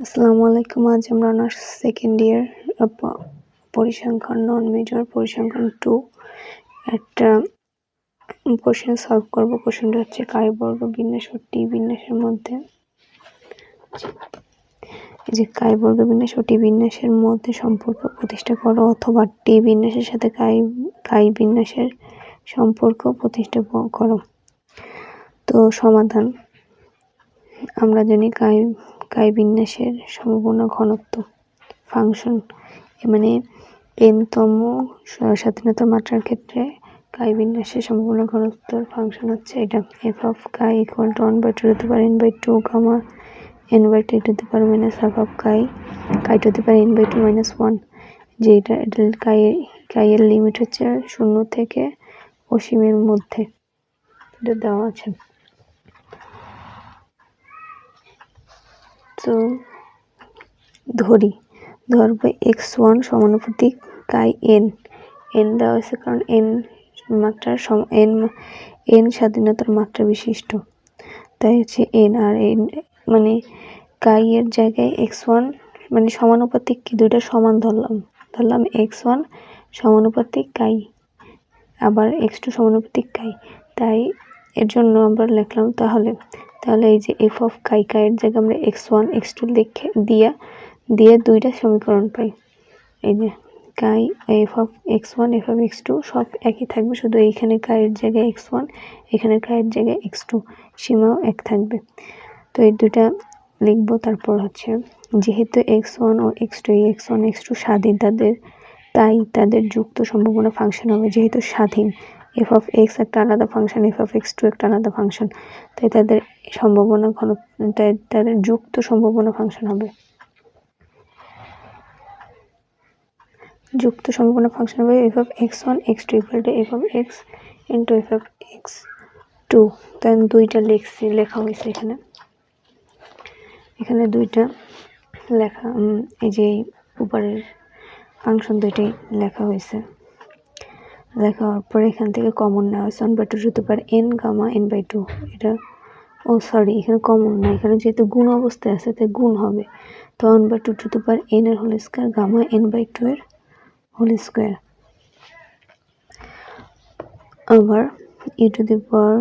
আসসালামু আলাইকুম, আজ আমরা অনার্স সেকেন্ড ইয়ার পরিসংখ্যান নন মেজর পরিসংখ্যান টু একটা কোশ্চেন সলভ করব। কোশ্চেনটা হচ্ছে কায় বর্গ বিন্যাস ও টি বিন্যাসের মধ্যে। এই যে কায় বর্গ বিন্যাস ও টি বিন্যাসের মধ্যে সম্পর্ক প্রতিষ্ঠা করো, অথবা টি বিন্যাসের সাথে কাই কাই বিন্যাসের সম্পর্ক প্রতিষ্ঠা করো। তো সমাধান, আমরা জানি কাই কাই বিন্যাসের সম্পূর্ণ ঘনত্ব ফাংশন মানে এনতম স্বাধীনতার মাত্রার ক্ষেত্রে কাই বিন্যাসের সম্ভাবনা ঘনত্বর ফাংশন হচ্ছে এটা। F of chi equal to one by two to power n by two gamma n by two to the power minus half of chi chi to the power n by two minus one যে এটা এটা কাই কাইয়ের limit হচ্ছে শূন্য থেকে অসীমের মধ্যে। এটা দেওয়া আছে। তো ধরি, ধরবো এক্স ওয়ান সমানুপাতিক কাই এন। এন দেওয়া হয়েছে কারণ এন মাত্রার সম, এন এন স্বাধীনতার মাত্রা বিশিষ্ট। তাই হচ্ছে এন আর এন মানে কাই এর জায়গায় এক্স ওয়ান মানে সমানুপাতিক কি দুইটা সমান ধরলাম। ধরলাম এক্স ওয়ান সমানুপাতিক কাই, আবার এক্স টু সমানুপাতিক কাই। তাই এর জন্য আমরা লিখলাম তাহলে তাহলে এই যে এফ অফ কাই কাইয়ের জায়গায় আমরা এক্স ওয়ান এক্স টু লিখে দিয়া, দিয়ে দুইটা সমীকরণ পাই। এই যে chi F of X one F of X two সব একই থাকবে, শুধু এইখানে কায়ের জায়গায় এক্স ওয়ান এখানে কায়ের জায়গায় এক্স টু সীমাও এক থাকবে। তো এই দুটা লিখব, তারপর হচ্ছে যেহেতু এক্স ওয়ান ও এক্স টু এই এক্স ওয়ান এক্স টু স্বাধীন তাদের তাই তাদের যুক্ত সম্ভাবনা ফাংশন হবে যেহেতু স্বাধীন। এফ অফ এক্স একটা আলাদা function F of X two একটা আলাদা ফাংশন তাই তাদের সম্ভাবনা ঘন, তাই তাদের যুক্ত সম্ভাবনা ফাংশন হবে। যুক্ত সম্ভাবনা ফাংশন হবে F of X one X two equal to F of X into F of X two তাই দুইটা লেখছি, লেখা হয়েছে এখানে। এখানে দুইটা লেখা এই যে উপরের ফাংশন দুইটাই লেখা হয়েছে। লেখা হওয়ার পরে এখান থেকে কমন নেওয়া হয়েছে। One by two to power n gamma n by two এটা, ও সরি এখানে কমন না। এখানে যেহেতু গুণ অবস্থায় আছে, তাই গুণ হবে। তো one by two to power n এর whole square gamma n by two এর হোল স্কোয়ার আবার ই টু দি পাওয়ার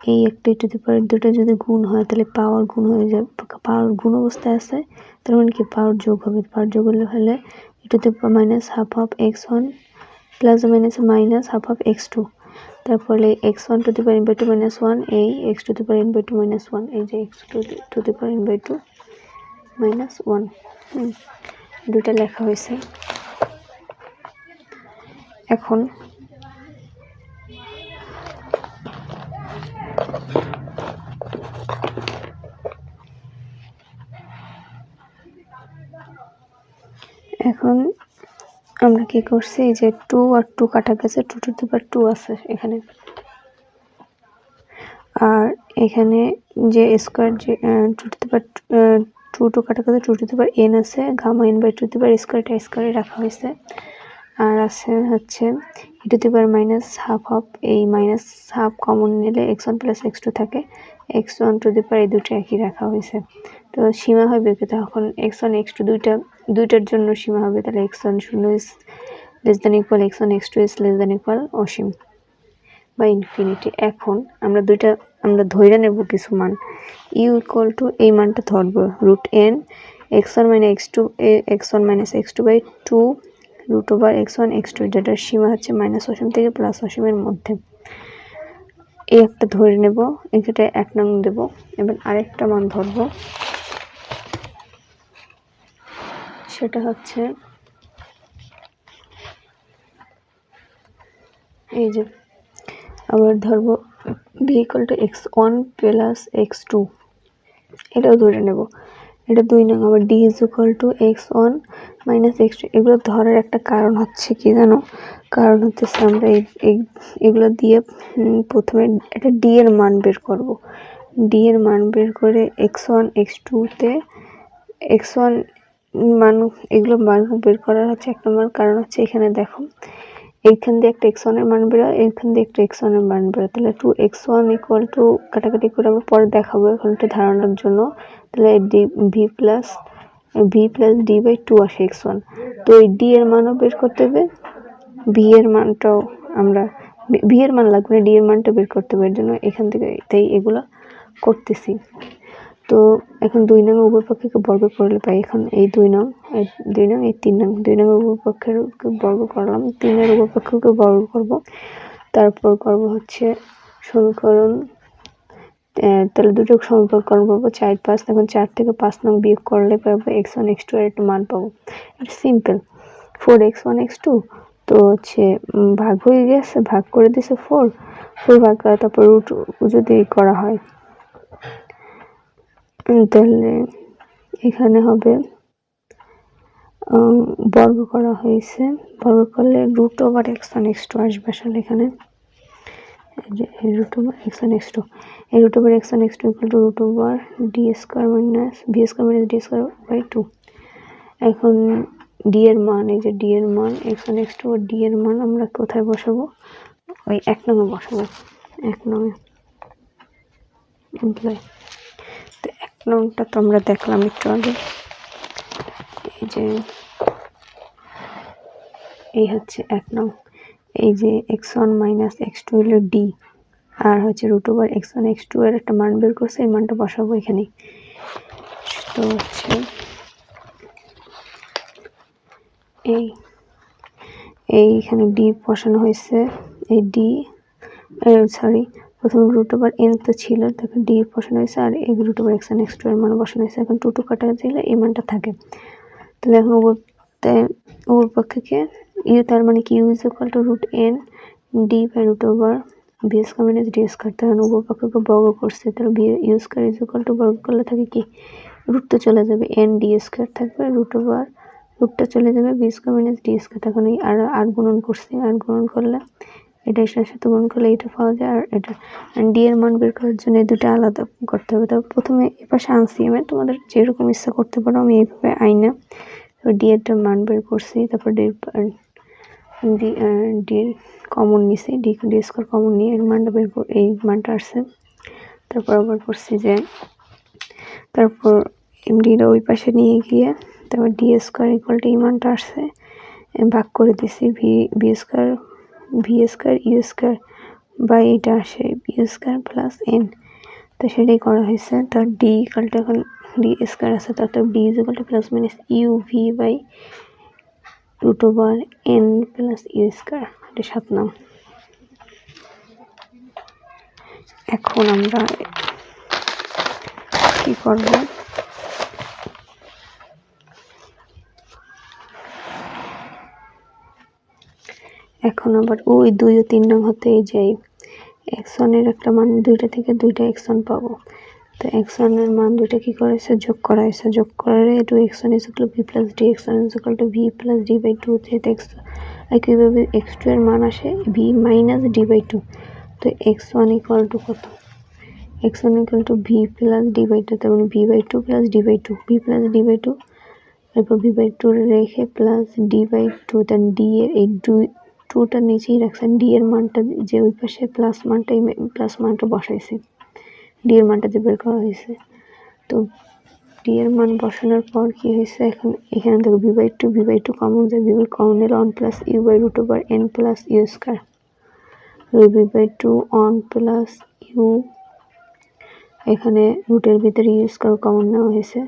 এই একটা টু দি পাওয়ার দুটো যদি গুণ হয়, তাহলে পাওয়ার গুণ হয়ে যাবে। পাওয়ার গুণ অবস্থায় আছে, তার মানে কি? পাওয়ার যোগ হবে। পাওয়ার যোগ হলে হলে E to the minus of X one plus minus minus half of X two তারপরে X one to the power in two minus one এই X two the power in two minus one এই যে X two to the power in two minus one দুটা লেখা হয়েছে। এখন আমরা কি করছি? যে টু আর টু কাটা গেছে, টু টু দি টু আছে এখানে। আর এখানে যে স্কোয়ার যে two to the two two কাটা গেছে, টু টু দি এন আছে, gamma n by two the স্কোয়ারটা স্কোয়ারে রাখা হয়েছে। আর আছে হচ্ছে E to the power minus half of এই মাইনাস হাফ কমন নিলে X one plus X two থাকে। X one to the power এই দুটো একই রাখা হয়েছে। তো সীমা হবে কি তখন? এক্স ওয়ান, এক্স টু দুইটা দুইটার জন্য সীমা হবে, তাহলে এক্স ওয়ান শূন্য is less than equal X one X two is less than equal অসীম বা ইনফিনিটি এখন আমরা দুইটা, আমরা ধৈর্য নেব কিছু মান। ইউ ইকুয়াল টু এই মানটা ধরবো root n X one minus X two X one minus X two by two root over X one X two যেটার সীমা হচ্ছে মাইনাস অসীম থেকে প্লাস অসীমের মধ্যে। এই একটা ধরে নেব এখানে এক নং দেবো, এবার আরেকটা মান ধরব। সেটা হচ্ছে এই যে আবার ধরবো equal to X one plus X two এটাও ধরে নেব। এটা দুই নং, আবার D is equal to X one minus X two এগুলো ধরার একটা কারণ হচ্ছে কি জানো? কারণ হচ্ছে আমরা এগুলো দিয়ে প্রথমে একটা ডি এর মান বের করব। ডি এর মান বের করে এক্স ওয়ান এক্স টুতে এক্স ওয়ান মান, এগুলো মান বের করার হচ্ছে এক নম্বর কারণ হচ্ছে এখানে দেখো, এইখান দিয়ে একটা এক্স ওয়ানের মান বেরো এইখান দিয়ে একটা এক্স ওয়ানের মান বেরো তাহলে two X one equal to কাটাকাটি করে আমরা পরে দেখাবো এখন একটু ধারণার জন্য। তাহলে D V plus V plus D by two আসে এক্স ওয়ান তো এই ডি এর মানও বের করতে হবে বি এর মানটাও আমরা বি এর মান লাগবে না ডি এর মানটা বের করতে হবে, এর জন্য এখান থেকে তাই এগুলো করতেছি। তো এখন দুই নং উভয় পক্ষকে বর্গ করলে পাই এখন এই দুই নং, এই দুই নং, এই তিন নং, দুই নং উভয় পক্ষের বর্গ করলাম। তিনের উভয় পক্ষকে বর্গ করব। তারপর করব হচ্ছে সমীকরণ তাহলে দুটো সমীকরণ পাবো চার পাঁচ এখন চার থেকে পাঁচ নং বিয়োগ করলে পাবো এক্স ওয়ান, এক্স টু এর একটা মান পাবো। এটা simple. Four X one, X two, তো হচ্ছে ভাগ হয়ে গেছে, ভাগ করে দিছে ফোর। ফোর ভাগ করা, তারপর রুট যদি করা হয় তাহলে এখানে হবে বর্গ করা হয়েছে। বর্গ করলে root over X one X two আসবে আসলে এখানে। Root over X one X two এই root over X one X two equal to root over D square minus B square minus D square by two এখন D এর মান, এই যে D এর মান X one X two D এর মান আমরা কোথায় বসাবো? ওই এক নঙে বসাবো। এক নঙে এমপ্লয় নংটা তো আমরা দেখলাম একটু আগে। এই যে, এই হচ্ছে এক নং। এই যে X one minus X two হলো ডি আর হচ্ছে root over X one X two এর একটা মান বের করছে, এই মানটা বসাবো এখানে। তো হচ্ছে, এই এইখানে ডি বসানো হয়েছে, এই ডি সরি প্রথম রুট ওভার এন তো ছিল তারপর ডি বসানো হয়েছে আর এই root over X X two এর মান বসানো হয়েছে। এখন টু টু কাটা দিলে এই মানটা থাকে। তাহলে এখন উপর পক্ষকে ইউ তার মানে কি U is equal to root N D by root over B square minus D S square তাহলে উপর পক্ষকে বর্গ করছে, তাহলে B U square is equal to বর্গ করলে থাকে কি? রুট তো চলে যাবে এন ডি এস স্কোয়ার থাকবে রুট ওভার রুটটা চলে যাবে B square minus D square তখন এই আর আর গুণন করছি, আর গুণন করলে এটা এটার সাথে গুণ করলে এটা পাওয়া যায়, আর এটা ডি এর মান বের করার জন্য এই দুটো আলাদা করতে হবে। তো প্রথমে এপাশে আনছি আমি তোমাদের যেরকম ইচ্ছা করতে পারো, আমি এইভাবে আইনা ডি এরটা মান বের করছি, তারপর ডি ডি ডি কমন নিছি ডি ডি স্কোয়ার কমন নিয়ে এর মানটা বের এই মানটা আসছে। তারপর আবার করছি যে, তারপর এমডিটা ওই পাশে নিয়ে গিয়ে, তারপর ডি স্কোয়ার ইকুয়াল টু এই মানটা আসছে ভাগ করে দিছি V B square V square U square বা এটা আসে ইউ স্কোয়ার প্লাস এন তো সেটাই করা হয়েছে। তার ডি ইকালটা এখন ডি স্কোয়ার আছে। তো D is plus minus U V by root over N plus U square এটা সাত নাম। এখন আমরা কী করব? এখন আবার ওই দুই ও তিন নং হতে যাই। এক্সনের একটা মান দুইটা থেকে দুইটা এক্সন পাবো। তো এক্সনের মান দুইটা কি করেছে যোগ করা হয়েছে যোগ করারে two X one is equal V plus D X one is equal to V plus D by two যেহেতু এক্স একইভাবে এক্স টু এর মান আসে V minus D by two তো এক্স ওয়ান ইকুয়াল টু কত? X one equal to V plus D by two তার মানে V by two plus D by two V plus D by two এরপর V by two রেখে plus D by two then D এর এই দুই টুটা নিচেই রাখছেন। ডি এর মানটা যে ওই পাশে প্লাস মানটাই প্লাস মানটা বসাইছি। ডি এর মানটা যে বের করা হয়েছে। তো ডি এর মান বসানোর পর কি হয়েছে? এখন এখানে দেখো V by two V by two common যায়। ভি বাই কমন এর one plus U by root over N plus U square V by two one plus U এখানে রুটের ভিতরে ইউ স্কোয়ার কমন নেওয়া হয়েছে।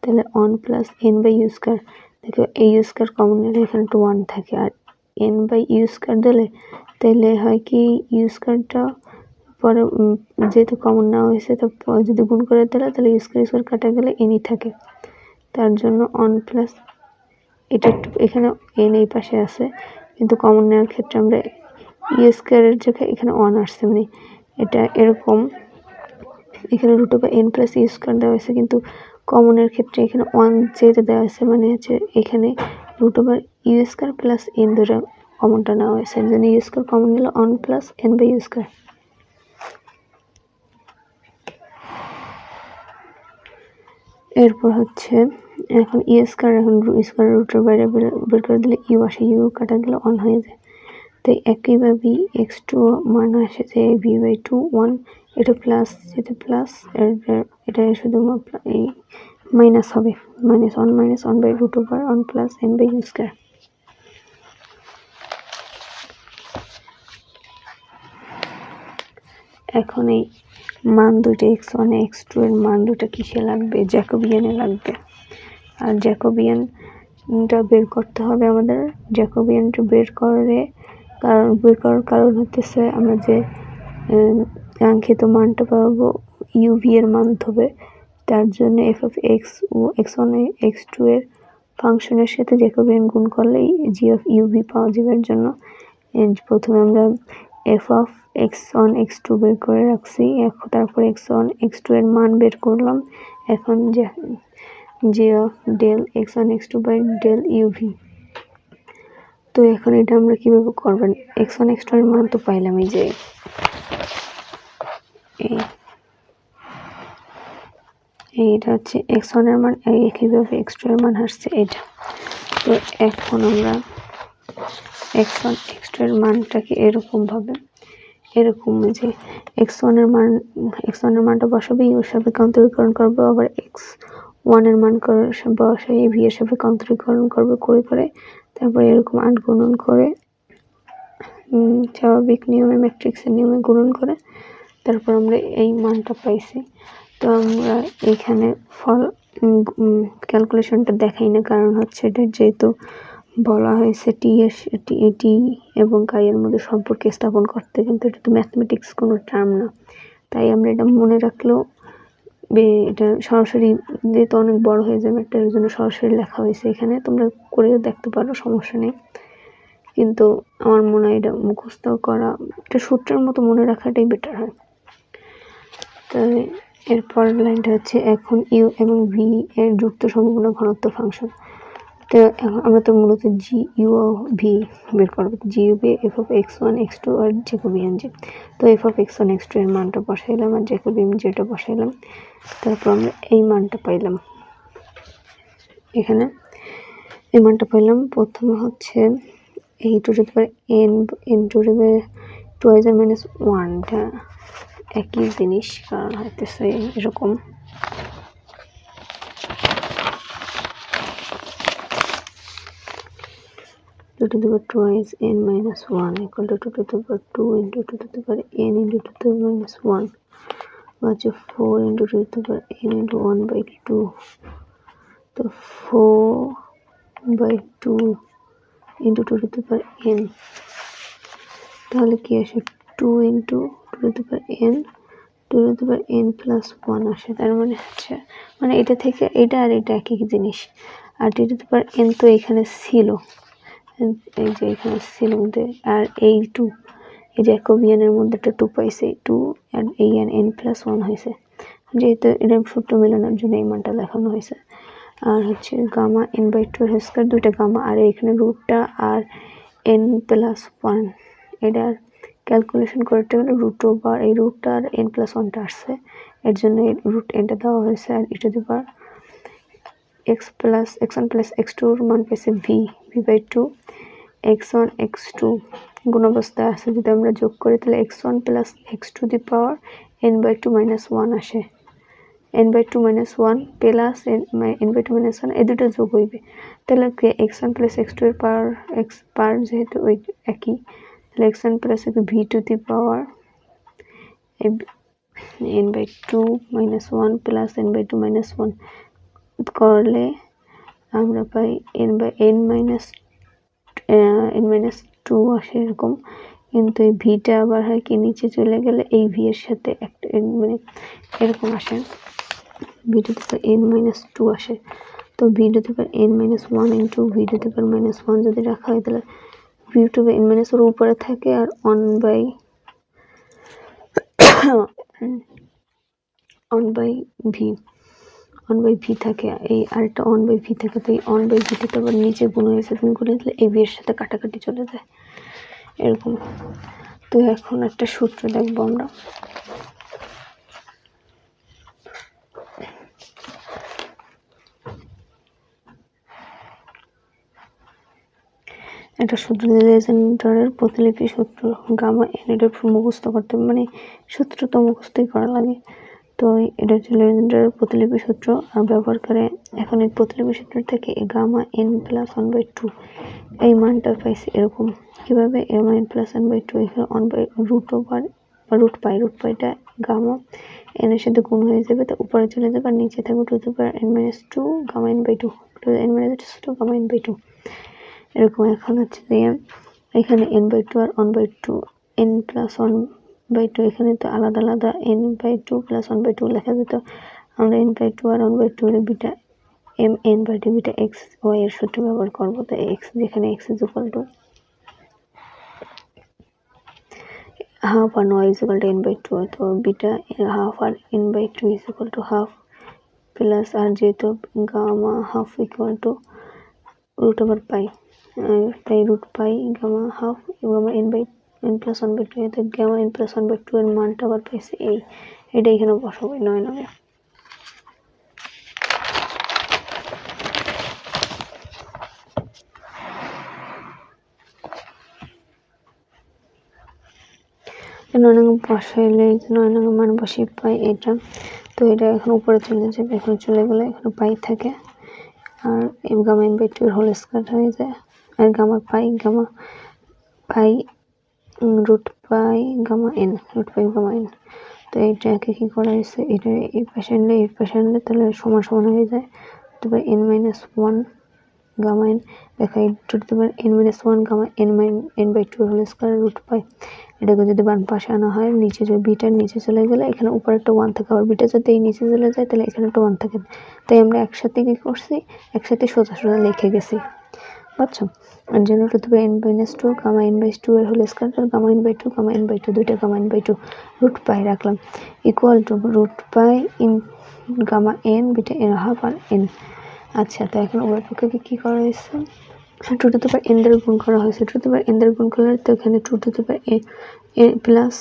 তাহলে one plus N by U square দেখো এই স্কোয়ার কমন নিলে এখানে টু ওয়ান থাকে। আর এন বাই ইউ স্কোয়ার দিলে তাহলে হয় কি ইউ স্কোয়ারটা পরে যেহেতু কমন নেওয়া হয়েছে, তো যদি গুণ করে দিলে তাহলে ইউ স্কোয়ার স্কোয়ার কাটা গেলে এনই থাকে। তার জন্য অন প্লাস এটা একটু এখানে এন এই পাশে আছে, কিন্তু কমন নেওয়ার ক্ষেত্রে আমরা ইউ স্কোয়ারের জায়গায় এখানে অন আসছে মানে এটা এরকম। এখানে root over N plus U square দেওয়া হয়েছে, কিন্তু কমনের ক্ষেত্রে এখানে ওয়ান যেহেতু দেওয়া আছে মানে হচ্ছে এখানে root over U plus N দুটো কমনটা নেওয়া হয়েছে। এর জন্য কমন নিলে one plus N by U এরপর হচ্ছে, এখন ই স্কোয়ার এখন স্কোয়ার রুটের বাইরে বের করে দিলে ইউ আসে ইউ কাটা দিলে অন হয়ে যায়। তো একইভাবে এক্স টু মান আসে যে ভি বাই টু ওয়ান এটা প্লাস যেটা প্লাস এটা এই মাইনাস হবে। Minus one minus one by root over one plus N by U square এখন এই মান দুইটা এক্স ওয়ান এক্স টু এর মান দুটা কিসে লাগবে? জ্যাকোবিয়ানে লাগবে। আর জ্যাকোবিয়ানটা বের করতে হবে আমাদের। জ্যাকোবিয়ানটা বের করে কারণ, বের করার কারণ হতেছে আমরা যে কাঙ্ক্ষিত মানটা পাবো ইউভি এর মান হবে তার জন্য এফ অফ এক্স ও এক্স ওয়ান এক্স টু এর ফাংশনের সাথে জ্যাকোবিয়ান গুণ করলেই জি অফ ইউভি পাওয়া যাবে জন্য। প্রথমে আমরা F of X one X two বের করে রাখছি। এখন তারপর এক্স ওয়ান এক্স টু এর মান বের করলাম। এখন যে of del X one X two by del U V তো এখন এটা আমরা কীভাবে করবেন? এক্স ওয়ান এক্স টু এর মান তো পাইলাম এই যে। এই এইটা হচ্ছে এক্স ওয়ানের মান। একইভাবে এক্স টু এর মান আসছে এটা। তো এখন আমরা এক্স ওয়ান এক্স টু এর মানটাকে এরকমভাবে এরকম যে এক্স ওয়ানের মান এক্স ওয়ানের মানটা বসাবে ইউর সাথে কান্তরীকরণ করবে, আবার এক্স ওয়ানের মান বসাই ভি এর সাথে কান্তরীকরণ করবে, করে করে। তারপরে এরকম আট গুণন করে স্বাভাবিক নিয়মে ম্যাট্রিক্সের নিয়মে গুণন করে, তারপর আমরা এই মানটা পাইছি। তো আমরা এখানে ফল ক্যালকুলেশনটা দেখাই না, কারণ হচ্ছে এটা যেহেতু বলা হয়েছে টি এর টি এবং কাইয়ের মধ্যে সম্পর্ক স্থাপন করতে, কিন্তু এটা তো ম্যাথমেটিক্স কোনো টার্ম না। তাই আমরা এটা মনে রাখলেও এটা সরাসরি যেহেতু অনেক বড় হয়ে যাবে একটা এর জন্য সরাসরি লেখা হয়েছে এখানে। তোমরা করেও দেখতে পারো, সমস্যা নেই। কিন্তু আমার মনে হয় এটা মুখস্থ করা এটা সূত্রের মতো মনে রাখাটাই বেটার হয়। তাই এরপরের লাইনটা হচ্ছে এখন ইউ এবং ভি এর যুক্ত সম্পূর্ণ ঘনত্ব ফাংশন তো আমরা তো মূলত জি ইউ ভি বের করব। G U V F of X one X two R Jacobi N G তো F of X one X two এর মানটা বসাইলাম আর জেকোবি এম জিটা বসাইলাম। তারপর আমরা এই মানটা পাইলাম। এখানে এই মানটা পাইলাম। প্রথমে হচ্ছে এই টু টু পারে N N two two two হাজার মাইনাস ওয়ানটা একই জিনিস, কারণ হইতেছে এরকম। Two two the power twice n minus 1 equal to 2 to the power 2 into 2 to the power n into 2 to the power minus 1 হচ্ছে 4 into 2 to the power n into 1 by 2 তো 4 by 2 into 2 to the power n তাহলে কি আসে 2 into 2 to the power n 2 to the power n plus 1 আসে তার মানে হচ্ছে মানে এটা থেকে এটা আর এটা একই জিনিস আর 2 to the power n তো এখানে ছিল এই যে এখানে ছিল মধ্যে, আর এই টু এই যে একবিয়ানের মধ্যে একটা টু পাইছে টু আর এই এন এন প্লাস ওয়ান হয়েছে। যেহেতু এটা সূত্র মেলানোর জন্য এই মানটা দেখানো হয়েছে। আর হচ্ছে gamma n by two square দুইটা গামা আর এখানে রুটটা আর এন প্লাস ওয়ান এটার ক্যালকুলেশন করতে গেলে রুট ওভার এই রুটটা আর এন প্লাস ওয়ানটা আসছে। এর জন্য এই রুট এনটা দেওয়া হয়েছে, আর এটা দেবার x plus x one plus x টুর মান পেয়েছে v v by two x one x two গুণ অবস্থায় আসে যদি আমরা যোগ করি, তাহলে x one plus x two the power n by two minus one আসে। N by two minus one plus n n by two minus one এই দুটো যোগ হইবে। তাহলে x one plus x two এর পাওয়ার এক্স পাওয়ার যেহেতু ওই একই, তাহলে x one plus v two the power n by two minus one plus n by two minus one করলে আমরা পাই n by n minus n minus two আসে এরকম। কিন্তু এই ভিটা আবার হয় কি, নিচে চলে গেলে এই ভি এর সাথে একটা এন মানে এরকম আসে। ভিটা থেকে এন মাইনাস টু আসে। তো v two n minus one into v two থেকে মাইনাস ওয়ান যদি রাখা হয়, তাহলে ভি টু এন মাইনাস ওর উপরে থাকে আর one by one by v one by v থাকে, এই আরেকটা ওয়ান বাই ভি থাকে, তো এই ওয়ান বাই ভিটা তো আবার নিচে গুণ হয়েছে তুমি গুণে দিলে এই ভিয়ের সাথে কাটাকাটি চলে যায়, এরকম। তো এখন একটা সূত্র দেখব আমরা। একটা সূত্র লেজেন্ডারের প্রতিলিপি সূত্র, গামা এন মুখস্থ করতে মানে সূত্র তো মুখস্থই করা লাগে। তো এটা হচ্ছে লেজেন্ডারের প্রতিলিপি সূত্র। আর ব্যবহার করে এখন এই প্রতিলিপি সূত্র থেকে gamma n plus one by two, এই মানটা পাইছি এরকম। কীভাবে m n plus one by two এখানে ওয়ান বাই রুট ওভার বা রুট পাই, রুট পাইটা গামা এনের সাথে গুণ হয়ে যাবে। তো উপরে চলে যাবে আর নিচে থাকবে two two n minus two gamma n by two. Two n minus two gamma n by two. এরকম এখন হচ্ছে যে এখানে n by two R one by two, n plus one by two এখানে তো আলাদা আলাদা n by two plus one by two লেখা যেত। আমরা n by two R one by two beta m n by two beta x y এর সূত্র ব্যবহার করব। তো এক্স যেখানে x is equal to half R y is equal to n by 2 তো বিটা হাফ আর n by 2 is equal to half plus আর যেহেতু gamma half equal to root over pi তাই root pi gamma half gamma n by n one by two এতে plus one by two এর মানটা আবার পাইছি এই। এটা এখানে বসাবো নয় নয়। নয় নং বসাইলে নয় নং মান বসিয়ে পাই এটা। তো এটা এখন উপরে চলে যাবে, এখন চলে গেলে এখানে পাই থাকে। আর gamma by two whole square হয়ে যায়। আর gamma pi gamma pi root pi gamma n root pi gamma n তো এইটাকে কী করা হয়েছে? এটা এই পাশে আনলে, এই পাশে আনলে তাহলে সমান সমান হয়ে যায়। তারপর n minus one gamma n দেখা two two n minus one gamma n minus n by two whole square root pi এটাকে যদি বাম পাশে আনা হয়, নিচে যদি বিটার নিচে চলে গেলে, এখানে উপরে একটা ওয়ান থাকে। আবার বিটা যদি এই নিচে চলে যায়, তাহলে এখানে একটা ওয়ান থাকে। তাই আমরা একসাথে কী করছি? একসাথে সোজা সোজা লিখে গেছি। বুঝছ আর জন্য two power n minus two gamma n by two এর whole square R gamma n by two gamma n by two দুইটা gamma n by two root pi রাখলাম equal to root pi in gamma n beta n half R n আচ্ছা তো এখন উভয় পক্ষকে কী করা হয়েছে? টু টু পার এন দ্বারা গুণ করা হয়েছে। টু টু পার এন দ্বারা গুণ করলে তো এখানে two two per a plus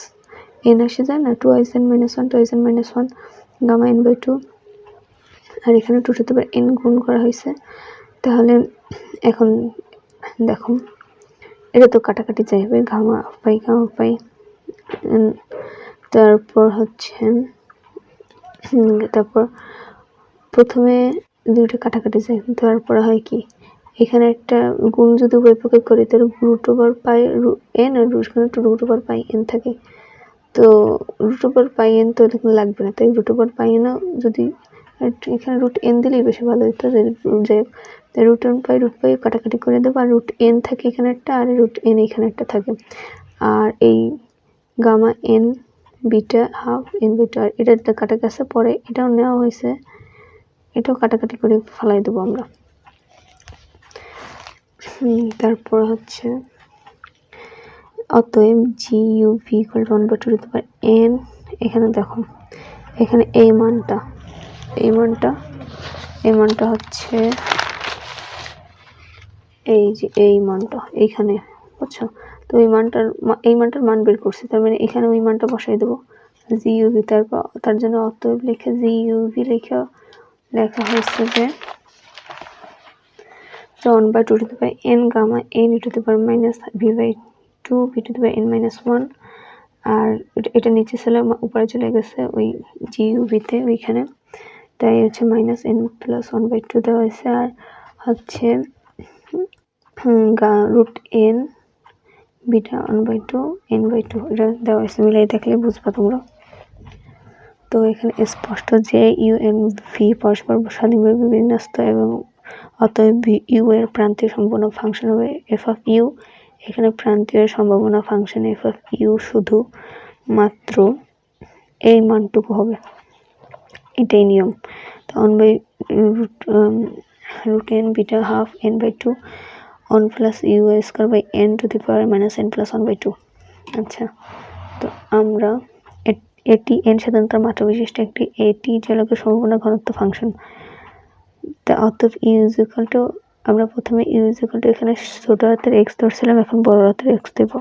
n আসে যায় না? Twice n minus one twice n minus one gamma n by two আর এখানে টু টু পার এন গুণ করা হয়েছে। তাহলে এখন দেখো, এটা তো কাটাকাটি যাইবে ঘামা পাই ঘামা পাই। তারপর হচ্ছে তারপর প্রথমে দুইটা কাটাকাটি যায় তারপরে হয় কি, এখানে একটা গুণ যদি উভয় পক্ষে করি, তাহলে রুট ওভার পাই এন আর এখানে two root over pi n থাকে। তো রুট ওভার পাই এন তো এখানে লাগবে না, তাই রুট ওভার পাই এনও যদি এখানে রুট এন দিলেই বেশি ভালো হতো যে root n pi root pi কাটাকাটি করে দেবো, আর রুট এন থাকে এখানে একটা, আর রুট এন এখানে একটা থাকে। আর এই gamma n beta half n beta আর এটা কাটা গেছে পরে এটাও নেওয়া হয়েছে। এটাও কাটাকাটি করে ফেলাই দেবো আমরা। তারপর হচ্ছে অতএব g u v equal to one by two two power n এখানে দেখো, এখানে এই মানটা এই মানটা এই মানটা হচ্ছে এই যে এই মানটা, এইখানে, বুঝছ? তো এই মানটার এই মানটার মান বের করছি, তার মানে এখানে ওই মানটা বসাই দেবো। জি ইউভি তারপর তার জন্য অতএব লিখে জি ইউভি লিখে, লেখা হয়েছে যে one by two two power n gamma n two the power minus v by two v two the power n minus one আর এটা নিচে চলে উপরে চলে গেছে ওই জি ইউভিতে ওইখানে। তাই হচ্ছে minus n plus one by two দেওয়া হয়েছে, আর হচ্ছে root n beta one by two n by two এটা দেওয়া হয়েছে, মিলাই দেখলে বুঝবা তোমরা। তো এখানে স্পষ্ট যে ইউ এন ভি পরস্পর স্বাধীনভাবে বিন্যস্ত এবং অতএব ইউ এর প্রান্তীয় সম্ভাবনা ফাংশন হবে এফ অফ ইউ এখানে প্রান্তীয় সম্ভাবনা ফাংশন এফ অফ ইউ শুধু মাত্র এই মানটুকু হবে। এটাই নিয়ম। তো one by root root n beta half n by two one plus u square by n two the power minus n plus one by two আচ্ছা তো আমরা এটি এন সাধারণত মাত্রা বিশিষ্ট একটি এটি জলকের সম্পূর্ণ ঘনত্ব ফাংশন। তা অতএব ইউ টু আমরা প্রথমে ইউ টু এখানে ছোট হাতের এক্স ধরছিলাম, এখন বড় হাতের এক্স দেবো।